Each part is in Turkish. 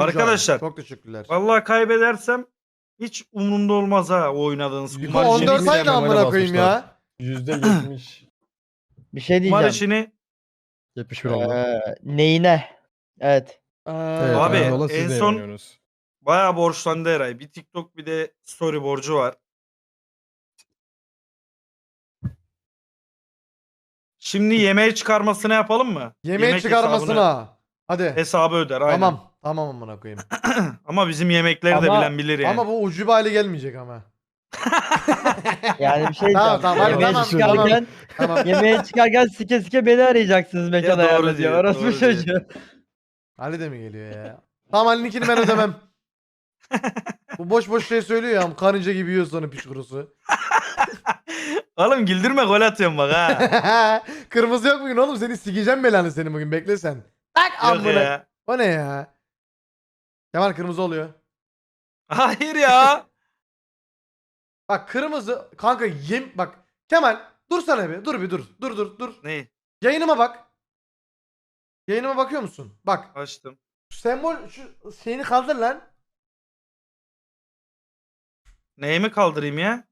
Arkadaşlar. Çok teşekkürler. Vallahi kaybedersem hiç umurumda olmaz ha o oynadığınız Bu kumar işini. 14 ayda amına koyayım ya. Yüzde yetmiş. Bir şey Kumar diyeceğim. işini 71 oldu. Ee, neyine? Evet. Ee, Evet, Abi, olan en de son- eğleniyorsunuz. bayağı borçlandı Eray. Bir TikTok bir de story borcu var. Şimdi yemeği çıkarmasını yapalım mı? yemeği Yemek çıkarmasına. Hadi. hesabını- Hesabı öder aynen. Tamam. Tamam amına koyayım. Ama bizim yemekleri de Ama- bilen bilir yani. Ama bu ucube hale gelmeyecek ama. Yani bir şey Tamam, diyeceğim. tamam, hadi, yemeğe tamam, çıkarken, Tamam. yemeğe çıkarken sike sike beni arayacaksınız mekan doğru ayarla diyor. diyor, Orası bir çocuğu. Ali de mi geliyor ya? Tamam Ali'ninkini ben ödemem. bu boş boş şey söylüyor ya. Karınca gibi yiyor sonra piç kurusu. Oğlum güldürme gol atıyorum bak ha. Kırmızı yok bugün oğlum seni sikeceğim belanı senin bugün bekle sen. Tak Yok amına. ya. O ne ya? Kemal kırmızı oluyor. Hayır ya. Bak kırmızı kanka yem bak Kemal dursana bir dur bir dur dur dur dur. ne? Yayınıma bak. Yayınıma bakıyor musun? Bak Açtım. şu sembol şu şeyini kaldır lan. Neyi mi kaldırayım ya?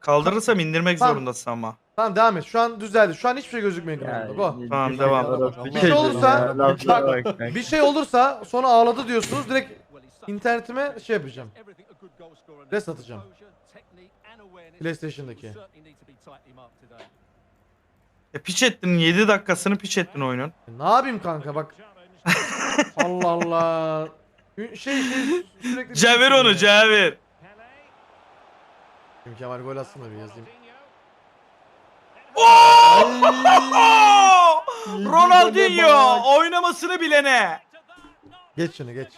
Kaldırırsam indirmek Tamam. zorundasın ama. Tamam devam et. Şu an düzeldi. Şu an hiçbir şey gözükmüyor ekranda. Go. Tamam, devam. Orası Bir şey olursa-. Bir şey olursa sonra ağladı diyorsunuz. Direkt internetime şey yapacağım. Rest atacağım. PlayStation'daki. E, piç ettin 7 dakikasını piç ettin oyunun. E, Ne yapayım kanka bak. Allah Allah. Şey şey sürekli Cevir onu cevir. Kemal gol atsın da bir yazayım. Ronaldinho oynamasını bilene. Geç şunu geç.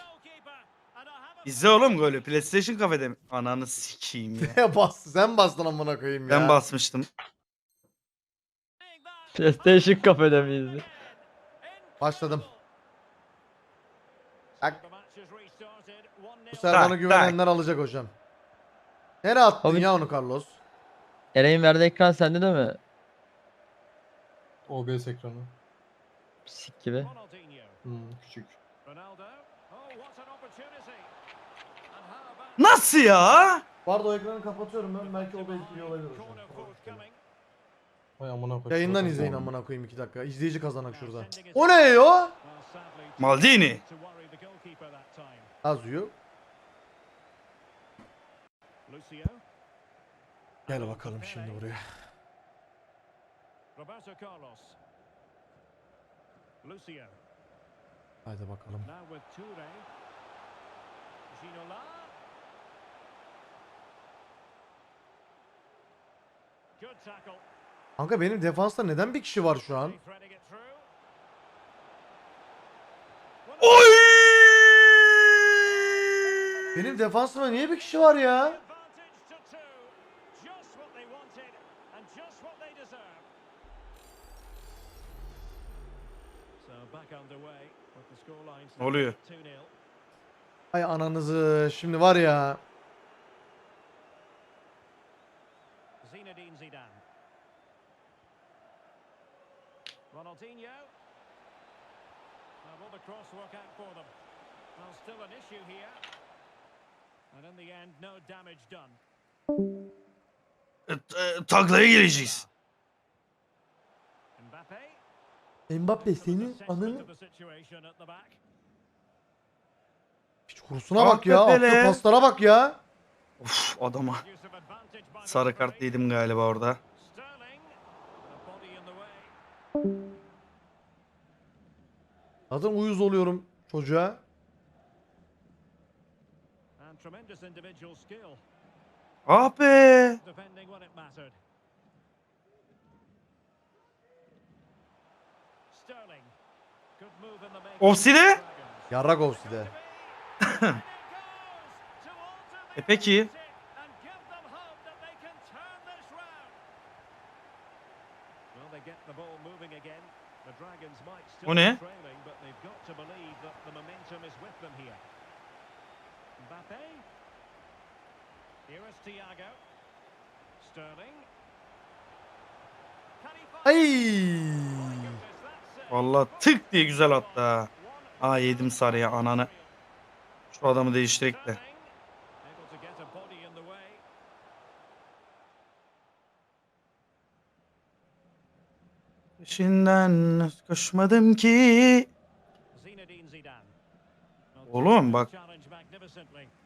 İzle oğlum golü. PlayStation kafede mi? Ananı sikeyim ya. Ya bastı sen bastın amına koyayım ya. Ben basmıştım. PlayStation kafede miyiz? Başladım. Bak bu sefer Tak, bana güvenenler alacak hocam. Nereye attın Abi- ya onu Carlos? Eren'in verdiği ekran sende de mi? OBS ekranı. Sik gibi. Hmm, küçük. Nasıl ya? Pardon ekranı kapatıyorum ben belki o da etkili olabilir hocam. Vay amına koyayım. Yayından izleyin amına koyayım 2 dakika. İzleyici kazanak şurada. O ne yo? Maldini. Azuyor. Gel bakalım şimdi buraya. Roberto Carlos. Lucio. Haydi bakalım. Now with Toure. Ginola. Good tackle. Kanka benim defansta neden bir kişi var şu an? Oy! Benim defansımda niye bir kişi var ya? Advantage to two. Just what they wanted and just what they deserve. So back underway with the scoreline. Ne oluyor? 2-0. Ay ananızı şimdi var ya. Zinedine Zidane. Ronaldinho. Now will the cross work out for them? Well, still an issue here. And in the end, no damage done. E, e, Taklaya gireceğiz. Mbappe. Mbappe senin back. hiç kurusuna bak ya. Attığı paslara bak ya. Of adama. Sarı kart yedim galiba orada. Zaten uyuz oluyorum çocuğa. Ah be. defending when it mattered. Sterling. Good move in the making. Offside? Yarrak Ovsi'de. E peki. And give them hope that they can turn this round. Well, they get the ball moving again. The Dragons might still O ne? trailing, but they've got to believe that the momentum is with them here. Mbappe. Here is Thiago. Sterling. Can he find Ay. Vallahi tık diye güzel attı ha. Aa yedim sarıya ananı. Şu adamı değiştirek de. Peşinden koşmadım ki. Oğlum bak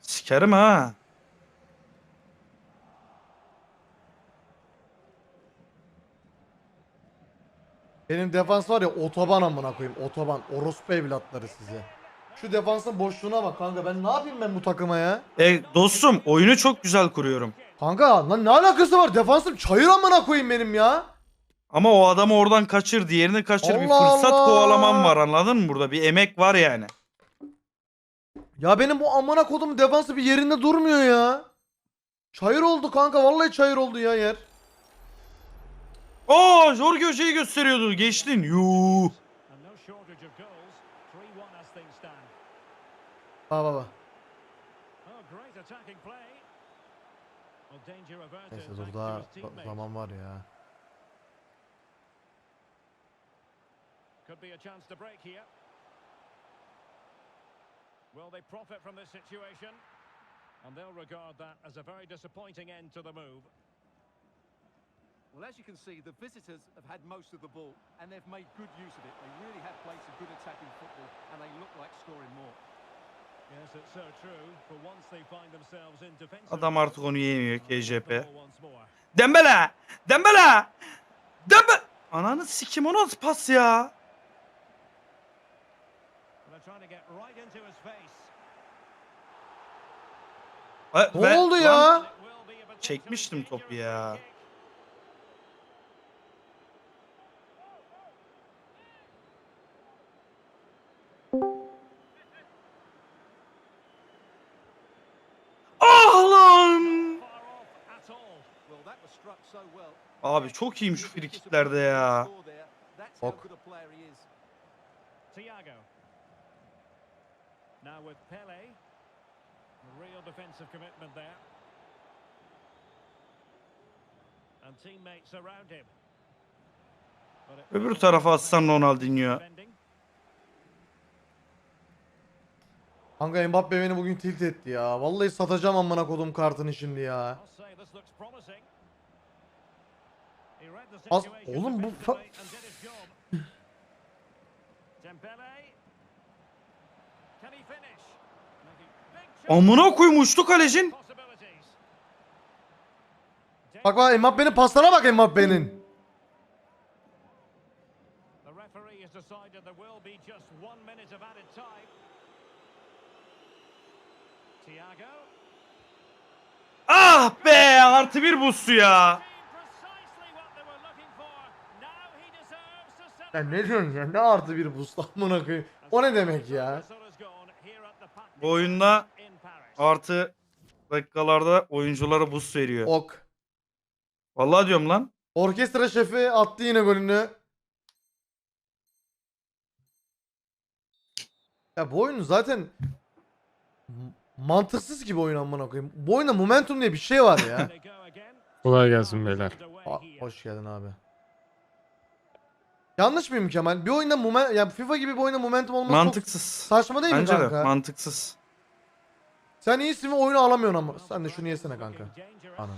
sikerim ha. Benim defans var ya otoban amına koyayım. Otoban. Orospu evlatları size. Şu defansın boşluğuna bak kanka. Ben ne yapayım ben bu takıma ya? E dostum oyunu çok güzel kuruyorum. Kanka lan ne alakası var? Defansım çayır amına koyayım benim ya. Ama o adamı oradan kaçır, diğerini kaçır. bir Allah fırsat Allah. kovalamam var anladın mı burada? Bir emek var yani. Ya benim bu amına kodum defansı bir yerinde durmuyor ya. Çayır oldu kanka. Vallahi çayır oldu ya yer. Aa Jorge şeyi gösteriyordu. Geçtin. Yuh. And no shortage of goals. 3-1 as things stand. Bak bak bak. Great attacking play. Well, danger averted. Neyse dur daha zaman var ya. Could be a chance to break here. Will they profit from this situation? And they'll regard that as a very disappointing end to the move. Well, as you can see, the visitors have had most of the ball and they've made good use of it. They really have played some good attacking football and they look like scoring more. Yes, it's so true. For once they find themselves in defensive. Adam artık onu yemiyor KJP. Dembele! Dembele! Dembe... Ananı sikim o nasıl pas ya? And they're trying to get right into his face. Ne oldu ya? Çekmiştim topu ya. Abi çok iyiyim şu frikiklerde ya. That's how Ok. good a player he is. Thiago. Now with Pele. Real defensive commitment there. And teammates around him. But it Öbür tarafa atsan Ronaldinho. Kanka Mbappe beni bugün tilt etti ya. Vallahi satacağım amına kodum kartını şimdi ya. Finish? Making big Amına uçtu kalecin. Bak bak Mbappe'nin paslara bak Mbappe'nin. Ah be artı bir bustu ya. Precisely what they were looking for. Now he deserves to Ya ne diyorsun ya? Ne artı bir boost amına koyayım. O ne demek ya? Bu oyunda artı dakikalarda oyunculara boost veriyor. Ok. Vallahi diyorum lan. Orkestra şefi attı yine golünü. Ya bu oyun zaten mantıksız gibi oyun amına koyayım. Bu oyunda momentum diye bir şey var ya. Kolay gelsin beyler. Aa, hoş geldin abi. Yanlış mıyım Kemal? Bir oyunda moment ya FIFA gibi bir oyunda momentum olması çok Mantıksız. saçma değil Bence mi de kanka? mantıksız. Sen iyisin ve oyunu alamıyorsun ama. Sen de şunu yesene kanka. Ananı.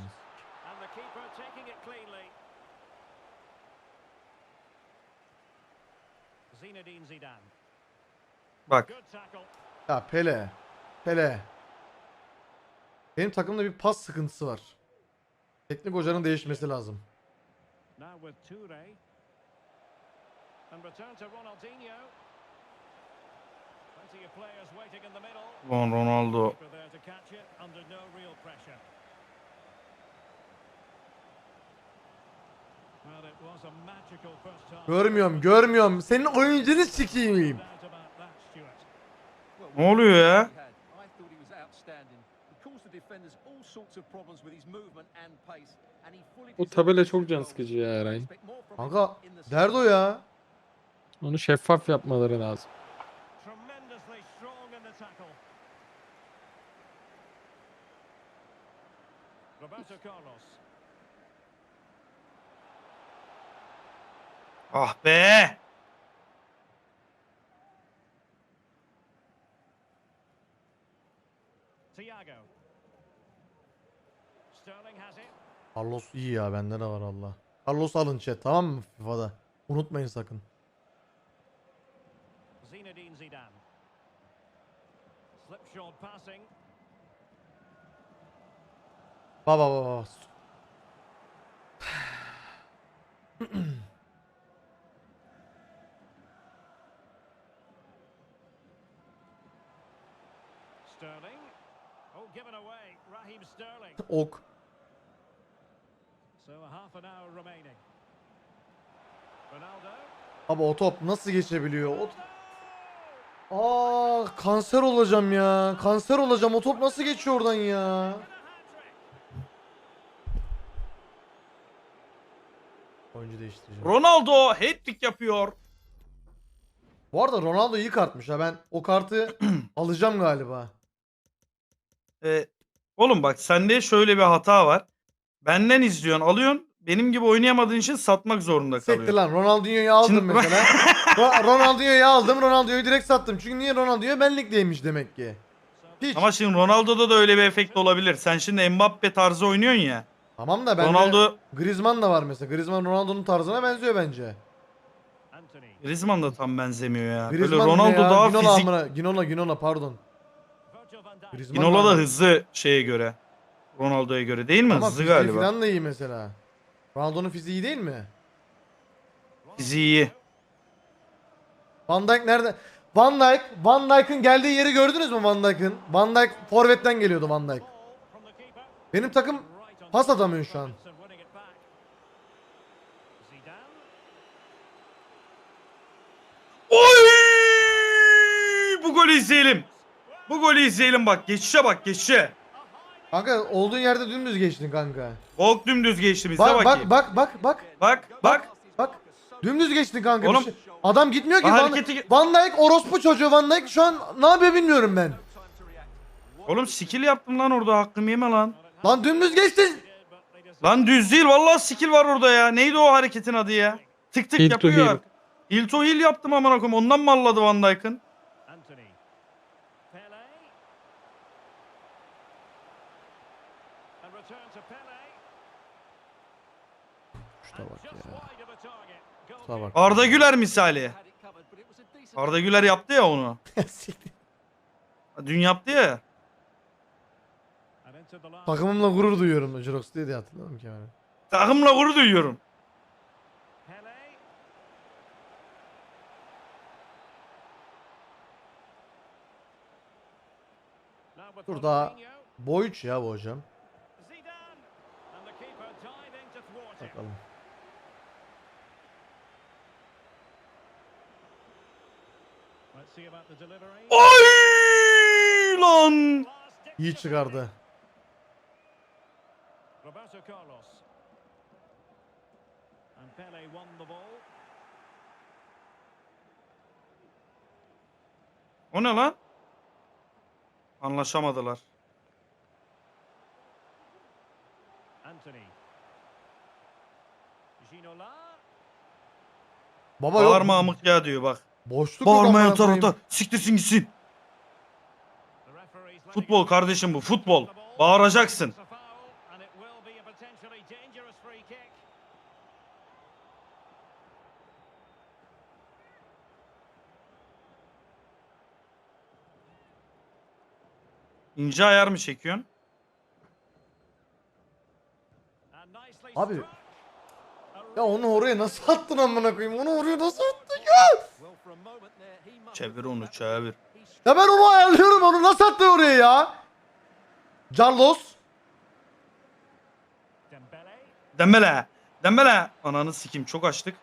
Bak. Ya Pele. Pele. Benim takımda bir pas sıkıntısı var. Teknik hocanın değişmesi lazım. Now with Toure. And return to Ronaldinho. Plenty of players waiting in the middle. Lan Ronaldo. Görmüyorum, görmüyorum. Senin oyuncunu sikeyim. Ne oluyor ya? deserved tabela çok can sıkıcı ya Eray. Kanka in the derdi o ya. Onu şeffaf yapmaları lazım. Ah be! Carlos iyi ya bende de var Allah. Carlos alın chat tamam mı FIFA'da? Unutmayın sakın. Zinedine Zidane. Slipshod passing. Baba baba. Sterling. Oh, given away. Raheem Sterling. Ok. So a half an hour remaining. Ronaldo. Abi o top nasıl geçebiliyor? O... Aa kanser olacağım ya. Kanser olacağım. O top nasıl geçiyor oradan ya? Oyuncu değiştireceğim. Ronaldo hat-trick yapıyor. Bu arada Ronaldo iyi kartmış ha. Ben o kartı alacağım galiba. Ee, oğlum bak sende şöyle bir hata var. Benden izliyorsun, alıyorsun. Benim gibi oynayamadığın için satmak zorunda Sektir kalıyorsun. lan Ronaldinho'yu aldım Şimdi- mesela. Ro- Ronaldinho'yu aldım. Ronaldinho'yu direkt sattım. Çünkü niye Ronaldinho benlikteymiş demek ki. Hiç. Ama şimdi Ronaldo'da da öyle bir efekt olabilir. Sen şimdi Mbappe tarzı oynuyorsun ya. Tamam da ben Ronaldo, Griezmann da var mesela. Griezmann Ronaldo'nun tarzına benziyor bence. Griezmann da tam benzemiyor ya. Böyle Griezmann ne Ronaldo ya? daha Ginola fizik. amına- Ginola Ginola pardon. Griezmann Ginola da hızlı şeye göre. Ronaldo'ya göre değil mi? Ama hızlı fiziği galiba. falan da iyi mesela. Ronaldo'nun fiziği iyi değil mi? Fiziği iyi. Van Dijk nerede? Van Dijk, Van Dijk'ın geldiği yeri gördünüz mü Van Dijk'ın? Van Dijk forvetten geliyordu Van Dijk. Benim takım pas atamıyor şu an. Oy! Bu golü izleyelim. Bu golü izleyelim bak. Geçişe bak geçişe. Kanka olduğun yerde dümdüz geçtin kanka. Bok dümdüz geçti bize Bak bakayım. bak bak bak bak. Bak bak. Bak. Dümdüz geçtin kanka. Oğlum. Bir şey- Adam gitmiyor ki. Lan Van, hareketi- Van Dijk orospu çocuğu Van Dijk şu an ne yapıyor bilmiyorum ben. Oğlum skill yaptım lan orada hakkımı yeme lan. Lan dümdüz geçtin. Lan düz değil vallahi skill var orada ya. Neydi o hareketin adı ya? Tık tık Heel to yapıyor. heel. Heel to heel yaptım amına koyayım. Ondan mı alladı Van Dijk'ın? Anthony. Pele. And return to Pele. Şuna And bak just ya. wide of a target. Goal Şuna bak. Arda Güler misali. Had it covered, but it was a decent Arda Güler yaptı ya onu. Dün yaptı ya. Takımımla gurur duyuyorum. Jirox diye de hatırladım ki yani. Takımla gurur duyuyorum. Dur daha boy 3 ya bu hocam. Zidane. And the keeper diving to thwart him. Bakalım. Oy lan. İyi çıkardı. Roberto Carlos. And Pele won the ball. O ne lan? Anlaşamadılar. Anthony. Ginola. Baba. Bağırma amık ya diyor bak. Boşluk yok Bağırmayan amına koyayım. taraftar siktirsin gitsin. Futbol kardeşim bu futbol. Bağıracaksın. İnce ayar mı çekiyorsun? Abi, Ya onu oraya nasıl attın amına koyayım? Onu oraya nasıl attın ya? Çevir onu çevir. Ya ben onu ayarlıyorum. Onu nasıl attın oraya ya? Carlos. Dembele. Dembele. Dembele. Ananı sikim çok açtık.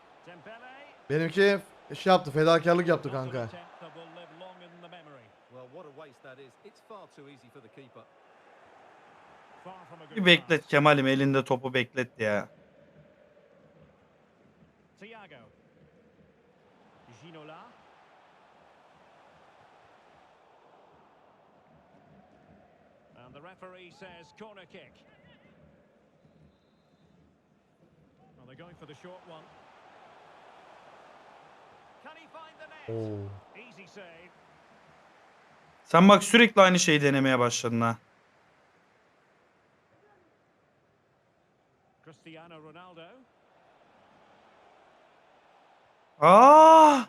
Benimki şey yaptı. Fedakarlık yaptı kanka. Bir beklet. Kemal'im elinde topu beklet ya. Thiago. Ginola. And the referee says corner kick. Well, they're going for the short one. Can he find the net? Oo. Easy save. Sen bak sürekli aynı şeyi denemeye başladın ha. Cristiano Ronaldo. Aa!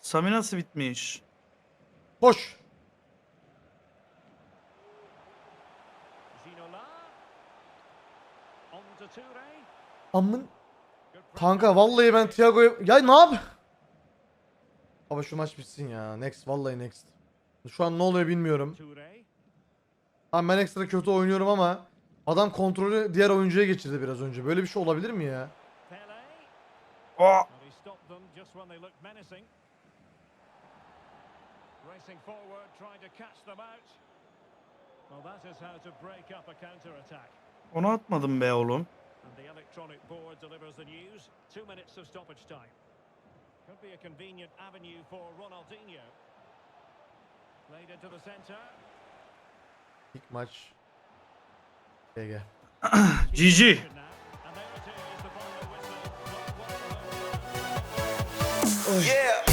Sami nasıl bitmiş? Koş. Ginola. On to Toure. Amın. Kanka vallahi ben Thiago'ya... Ya ne yap? Baba şu maç bitsin ya. Next vallahi next. Şu an ne oluyor bilmiyorum. Tamam ben ekstra kötü oynuyorum ama adam kontrolü diğer oyuncuya geçirdi biraz önce. Böyle bir şey olabilir mi ya? Pele. Onu atmadım be oğlum. Could be a convenient avenue for Ronaldinho. Played into the. İlk maç. GG. GG. Yeah.